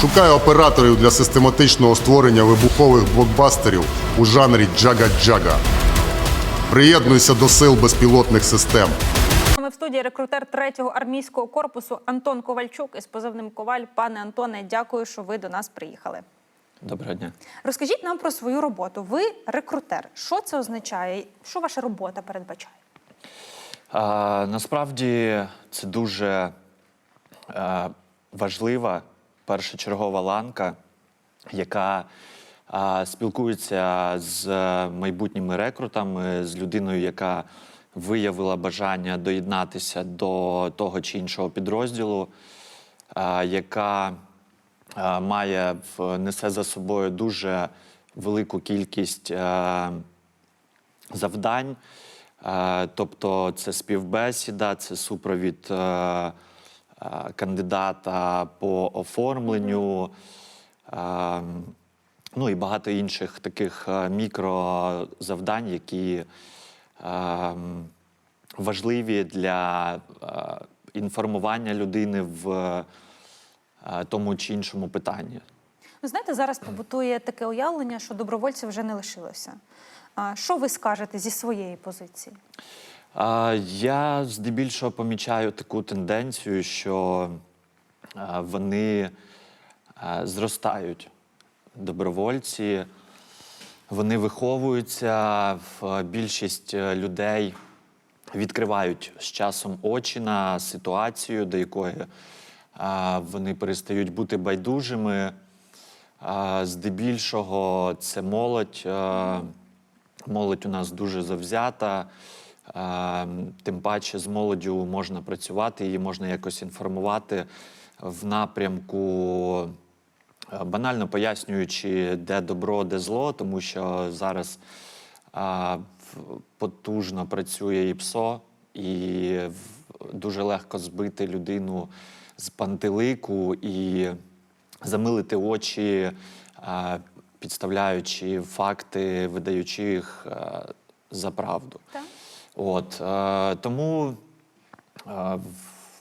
Шукаю операторів для систематичного створення вибухових блокбастерів у жанрі джага-джага. Приєднуйся до сил безпілотних систем. Ми в студії рекрутер 3-го армійського корпусу Антон Ковальчук із позивним Коваль. Пане Антоне, дякую, що ви до нас приїхали. Доброго дня. Розкажіть нам про свою роботу. Ви рекрутер. Що це означає? Що ваша робота передбачає? А, насправді це дуже е, важлива першочергова ланка, яка спілкується з майбутніми рекрутами, з людиною, яка виявила бажання доєднатися до того чи іншого підрозділу, яка має несе за собою дуже велику кількість. е, завдань. Е, Тобто це співбесіда, це супровід е, кандидата по оформленню, е, ну і багато інших таких е, мікрозавдань, які е, важливі для е, інформування людини в е, тому чи іншому питанні. Ви знаєте, зараз побутує таке уявлення, що добровольців вже не лишилося. Що ви скажете зі своєї позиції? Я здебільшого помічаю таку тенденцію, що вони зростають добровольці, вони виховуються, більшість е, людей відкривають з часом очі на ситуацію, до якої вони перестають бути байдужими. Здебільшого це молодь. е, Молодь у нас дуже завзята. Тим паче з молоддю можна працювати, її можна якось інформувати в напрямку, е, банально пояснюючи, де добро, де зло, тому що зараз потужно працює і ПСО, і дуже легко збити людину з пантелику і замилити очі, підставляючи факти, видаючи їх е, за правду. Так. От, е, тому е,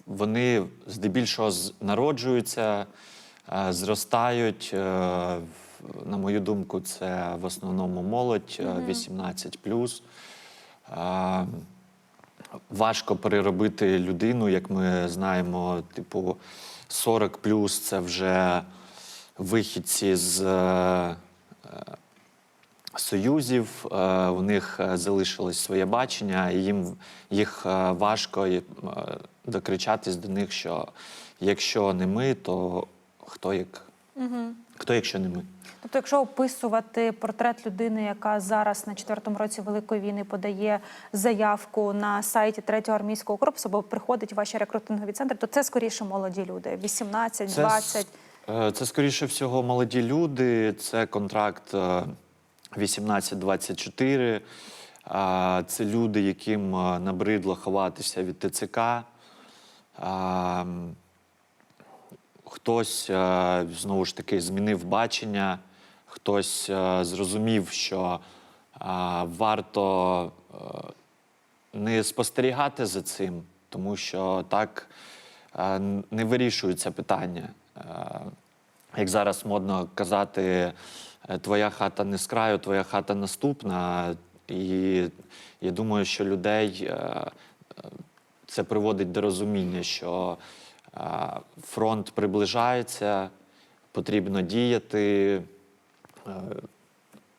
вони здебільшого народжуються, е, зростають. Е, на мою думку, це в основному молодь е, 18 Е, Важко переробити людину, як ми знаємо, типу 40 це вже вихідці з е, союзів, е, у них е, залишилось своє бачення, і їм їх е, важко докричатись до них, що якщо не ми, то хто як хто, якщо не ми? Тобто, якщо описувати портрет людини, яка зараз на четвертому році Великої війни подає заявку на сайті третього армійського корпусу, або приходить в ваші рекрутингові центри, то це скоріше молоді люди 18, Це, 20. с- е, це скоріше всього молоді люди, це контракт 18-24. Це люди, яким набридло ховатися від ТЦК. Хтось знову ж таки змінив бачення, хтось зрозумів, що варто не спостерігати за цим, тому що так не вирішуються питання. Як зараз модно казати, твоя хата не з краю, твоя хата наступна. І я думаю, що людей е, е, це приводить до розуміння, що е, фронт приближається, потрібно діяти. Е,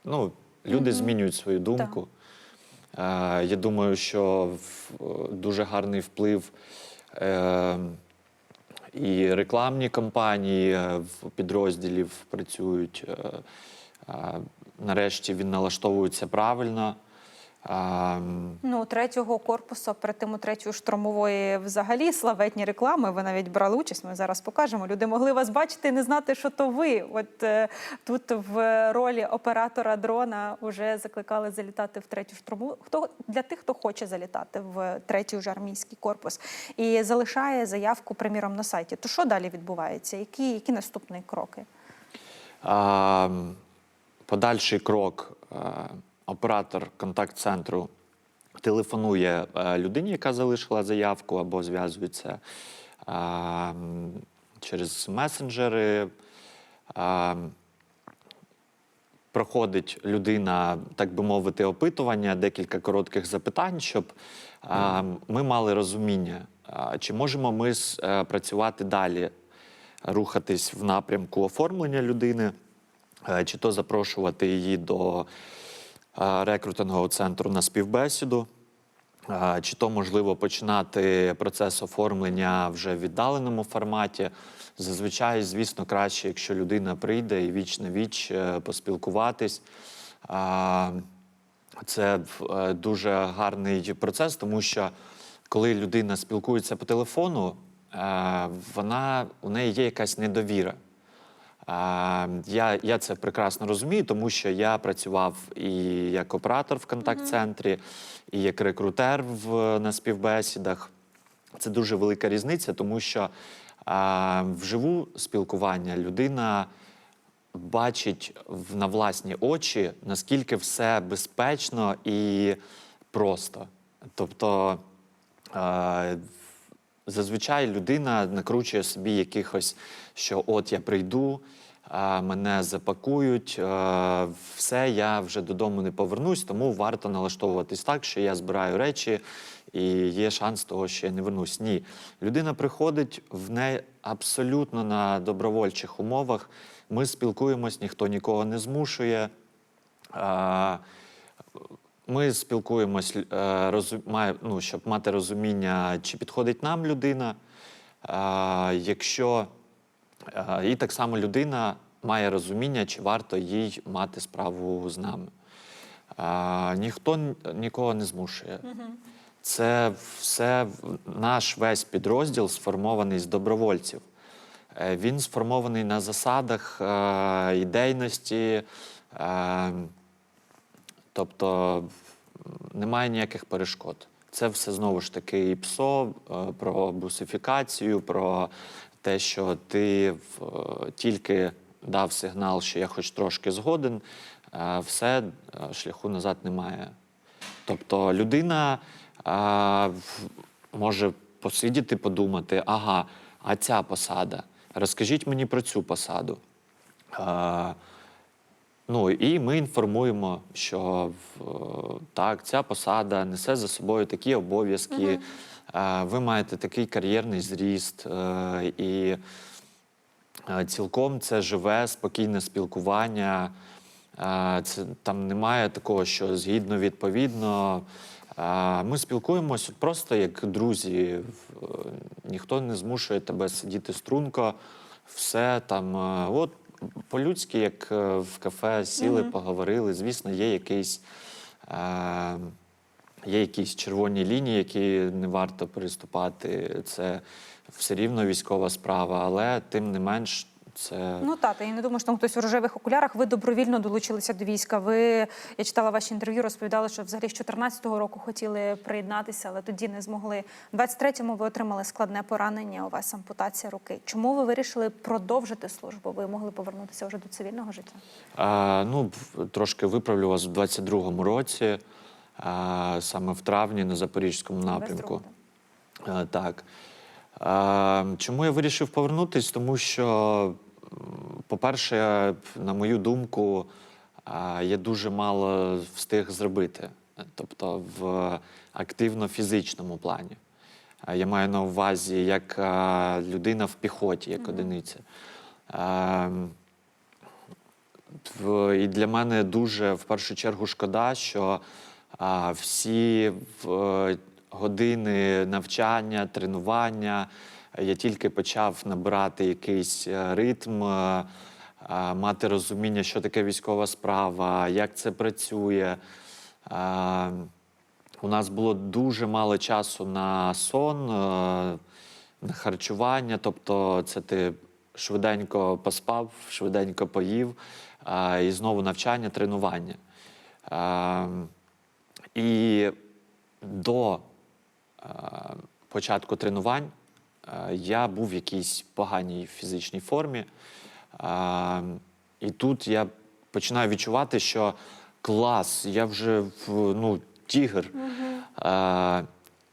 Ну, люди змінюють свою думку. Е, Я думаю, що дуже гарний вплив е, і рекламні кампанії е, в підрозділів працюють. Е, е, Нарешті він налаштовується правильно. Ну, третього корпусу, перед тим у третьої штурмової взагалі славетні реклами. Ви навіть брали участь. Ми зараз покажемо. Люди могли вас бачити і не знати, що то ви. От е, тут в ролі оператора дрона вже закликали залітати в третю штурмову. Хто для тих, хто хоче залітати в третій вже армійський корпус і залишає заявку, приміром, на сайті. То що далі відбувається? Які, які наступні кроки? А, Подальший крок. е, Оператор контакт-центру телефонує е, людині, яка залишила заявку, або зв'язується через месенджери, е, проходить людина, так би мовити, опитування, декілька коротких запитань, щоб е, ми мали розуміння, е, чи можемо ми е, працювати далі, рухатись в напрямку оформлення людини, е, чи то запрошувати її до е, рекрутингового центру на співбесіду. Чи то можливо починати процес оформлення вже в віддаленому форматі. Зазвичай, звісно, краще, якщо людина прийде і віч на віч е, поспілкуватись. Це е, дуже гарний процес, тому що коли людина спілкується по телефону, е, вона у неї є якась недовіра. А, Я, я це прекрасно розумію, тому що я працював і як оператор в контакт-центрі, і як рекрутер в, на співбесідах. Це дуже велика різниця, тому що а, вживу спілкування людина бачить в- на власні очі, наскільки все безпечно і просто. Тобто е, зазвичай людина накручує собі якихось, що от я прийду, а, мене запакують, все, я вже додому не повернусь, тому варто налаштовуватись так, що я збираю речі і є шанс того, що я не вернусь. Ні. Людина приходить в неї абсолютно на добровольчих умовах. Ми спілкуємось, ніхто нікого не змушує. Ми спілкуємось, е, ну, щоб мати розуміння, чи підходить нам людина. Якщо і так само людина має розуміння, чи варто їй мати справу з нами. Ніхто нікого не змушує. Це все наш весь підрозділ сформований з добровольців. Е, Він сформований на засадах е, ідейності. е, Тобто немає ніяких перешкод. Це все знову ж таки і ПСО, е, про бусифікацію, про те, що ти е, тільки дав сигнал, що я хоч трошки згоден, е, все е, шляху назад немає. Тобто людина може посидіти, подумати, ага, а ця посада. Розкажіть мені про цю посаду. Ну і ми інформуємо, що так, ця посада несе за собою такі обов'язки, ви маєте такий кар'єрний зріст, е, і е, цілком це живе, спокійне спілкування. Це, там немає такого, що згідно відповідно. Ми спілкуємося просто як друзі. Е, Ніхто не змушує тебе сидіти струнко, все там. От по-людськи, як в кафе сіли, поговорили. Звісно, є якийсь. Е, Є якісь червоні лінії, які не варто переступати. Це все рівно військова справа, але тим не менш, це Ну так, я не думаю, що там хтось у рожевих окулярах. Ви добровільно долучилися до війська. Ви я читала ваші інтерв'ю, розповідали, що взагалі з 14-го року хотіли приєднатися, але тоді не змогли. У 23-му ви отримали складне поранення. У вас ампутація руки. Чому ви вирішили продовжити службу? Ви могли повернутися вже до цивільного життя? А, ну, трошки виправлю вас в 22-му році, саме в травні на Запорізькому напрямку. так. Чому я вирішив повернутись? Тому що, по-перше, на мою думку, я дуже мало встиг зробити. Тобто в активно-фізичному плані. Я маю на увазі як людина в піхоті, як одиниця. А, в- І для мене дуже в першу чергу шкода, що всі години навчання, тренування я тільки почав набирати якийсь е, ритм, е, мати розуміння, що таке військова справа, як це працює. У нас було дуже мало часу на сон, е, на харчування. Тобто, це ти швиденько поспав, швиденько поїв, і знову навчання, тренування. І до е, початку тренувань е, я був в якійсь поганій фізичній формі. Е, І тут я починаю відчувати, що клас, я вже в- ну, тігр. Е,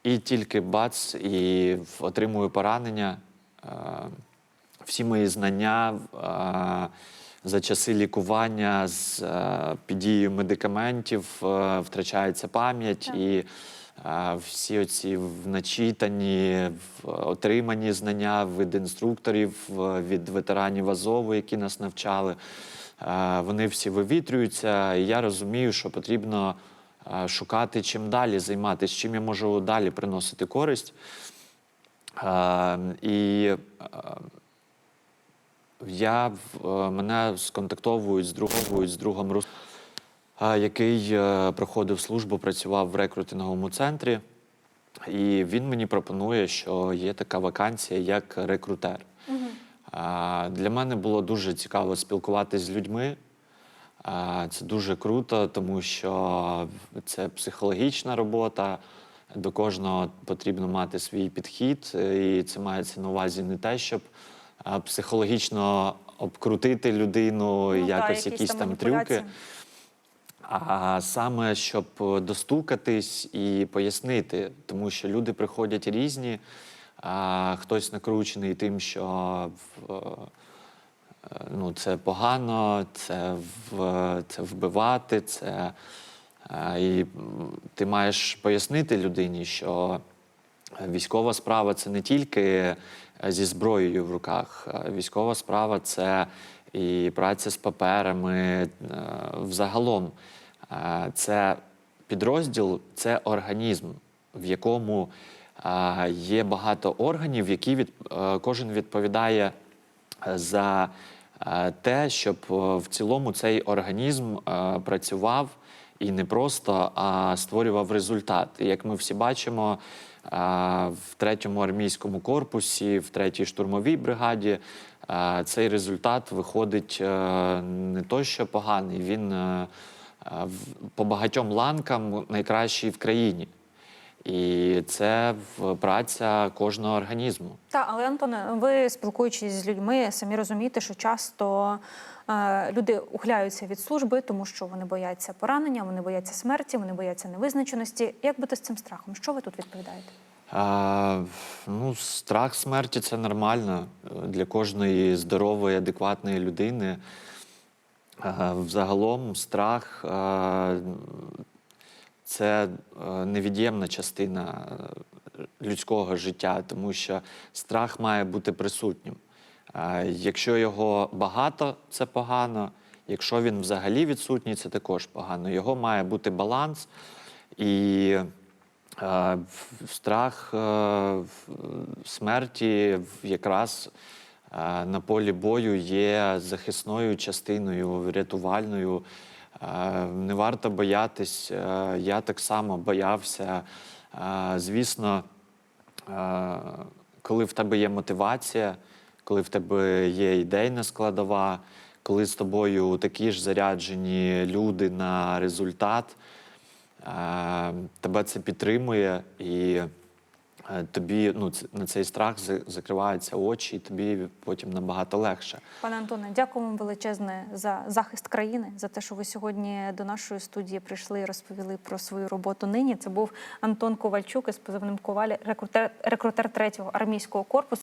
І тільки бац, і отримую поранення. Е, всі мої знання е, за часи лікування з е, під дією медикаментів е, втрачається пам'ять і. е, Всі оці начитані, отримані знання від інструкторів, від ветеранів Азову, які нас навчали, вони всі вивітрюються. І я розумію, що потрібно шукати чим далі займатися, чим я можу далі приносити користь. Е, І я е, мене сконтактовують з другом, з другом Рус, е, який е, проходив службу, працював в рекрутинговому центрі. І він мені пропонує, що є така вакансія як рекрутер. А, Для мене було дуже цікаво спілкуватися з людьми. Це дуже круто, тому що це психологічна робота. До кожного потрібно мати свій підхід, і це мається на увазі не те, щоб психологічно обкрутити людину, Ну, та, якось якісь там трюки. А саме, щоб достукатись і пояснити, тому що люди приходять різні, а хтось накручений тим, що е, ну, це погано, це, в, це вбивати, це. е, І ти маєш пояснити людині, що військова справа це не тільки е, зі зброєю в руках. Військова справа це і праця з паперами. е, Взагалом, Е, це підрозділ, це організм, в якому е, є багато органів, які від, е, кожен відповідає е, за е, те, щоб е, в цілому цей організм е, працював і не просто, а створював результат. І як ми всі бачимо, е, в третьому армійському корпусі, в третій штурмовій бригаді, цей результат виходить е, не то, що поганий, він е, по багатьом ланкам найкращий в країні. І це праця кожного організму. Так, але Антоне, ви спілкуючись з людьми, самі розумієте, що часто е, люди ухиляються від служби, тому що вони бояться поранення, вони бояться смерті, вони бояться невизначеності. Як бути з цим страхом? Що ви тут відповідаєте? А, ну, страх смерті це нормально е, для кожної здорової, адекватної людини. А, Взагалом, страх а, це е, невід'ємна частина е, людського життя, тому що страх має бути присутнім. Якщо його багато, це погано. Якщо він взагалі відсутній, це також погано. Його має бути баланс. І е, страх е, смерті якраз е, на полі бою є захисною частиною, рятувальною. Е, Не варто боятись. Е, Я так само боявся. Е, Звісно, коли в тебе є мотивація, коли в тебе є ідейна складова, коли з тобою такі ж заряджені люди на результат, тебе це підтримує, і тобі ну, на цей страх за- закриваються очі, і тобі потім набагато легше. Пане Антоне, дякуємо величезне за захист країни, за те, що ви сьогодні до нашої студії прийшли і розповіли про свою роботу нині. Це був Антон Ковальчук із позивним Ковалі, рекрутер, рекрутер 3-го армійського корпусу.